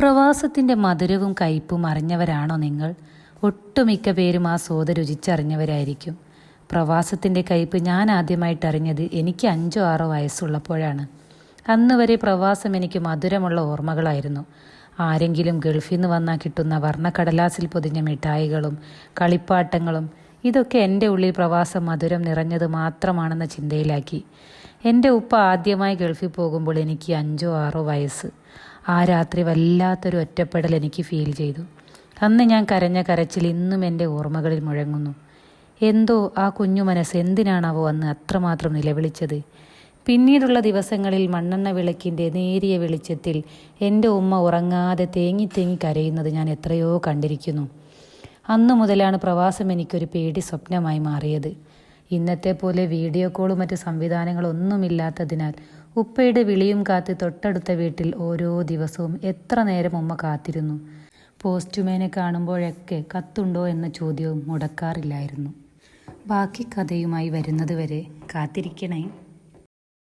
പ്രവാസത്തിന്റെ മധുരവും കയ്പും അറിഞ്ഞവരാണോ നിങ്ങൾ? ഒട്ടുമിക്ക പേരും ആ സോത രുചിച്ചറിഞ്ഞവരായിരിക്കും. പ്രവാസത്തിന്റെ കയ്പ് ഞാൻ ആദ്യമായിട്ട് അറിഞ്ഞത് എനിക്ക് അഞ്ചോ ആറോ വയസ്സുള്ളപ്പോഴാണ്. അന്ന് വരെ പ്രവാസം എനിക്ക് മധുരമുള്ള ഓർമ്മകളായിരുന്നു. ആരെങ്കിലും ഗൾഫിൽ നിന്ന് വന്നാൽ കിട്ടുന്ന വർണക്കടലാസിൽ പൊതിഞ്ഞ മിഠായികളും കളിപ്പാട്ടങ്ങളും ഇതൊക്കെ എന്റെ ഉള്ളിൽ പ്രവാസം മധുരം നിറഞ്ഞത് മാത്രമാണെന്ന ചിന്തയിലാക്കി. എന്റെ ഉപ്പ ആദ്യമായി ഗൾഫിൽ പോകുമ്പോൾ എനിക്ക് അഞ്ചോ ആറോ വയസ്സ്. ആ രാത്രി വല്ലാത്തൊരു ഒറ്റപ്പെടൽ എനിക്ക് ഫീൽ ചെയ്തു. അന്ന് ഞാൻ കരഞ്ഞ കരച്ചിൽ ഇന്നും എന്റെ ഓർമ്മകളിൽ മുഴങ്ങുന്നു. എന്തോ ആ കുഞ്ഞു മനസ്സ് എന്തിനാണാവോ അന്ന് അത്രമാത്രം നിലവിളിച്ചത്? പിന്നീടുള്ള ദിവസങ്ങളിൽ മണ്ണെണ്ണ വിളക്കിന്റെ നേരിയ വെളിച്ചത്തിൽ എന്റെ ഉമ്മ ഉറങ്ങാതെ തേങ്ങി തേങ്ങി കരയുന്നത് ഞാൻ എത്രയോ കണ്ടിരിക്കുന്നു. അന്നു മുതലാണ് പ്രവാസം എനിക്കൊരു പേടി സ്വപ്നമായി മാറിയത്. ഇന്നത്തെ പോലെ വീഡിയോ കോളും മറ്റ് സംവിധാനങ്ങളൊന്നുമില്ലാത്തതിനാൽ ഉപ്പയുടെ വിളിയും കാത്ത് തൊട്ടടുത്ത വീട്ടിൽ ഓരോ ദിവസവും എത്ര നേരം ഉമ്മ കാത്തിരുന്നു. പോസ്റ്റ്മാനെ കാണുമ്പോഴൊക്കെ കത്തുണ്ടോ എന്ന ചോദ്യവും മുടക്കാറില്ലായിരുന്നു. ബാക്കി കഥയുമായി വരുന്നതുവരെ കാത്തിരിക്കണേ.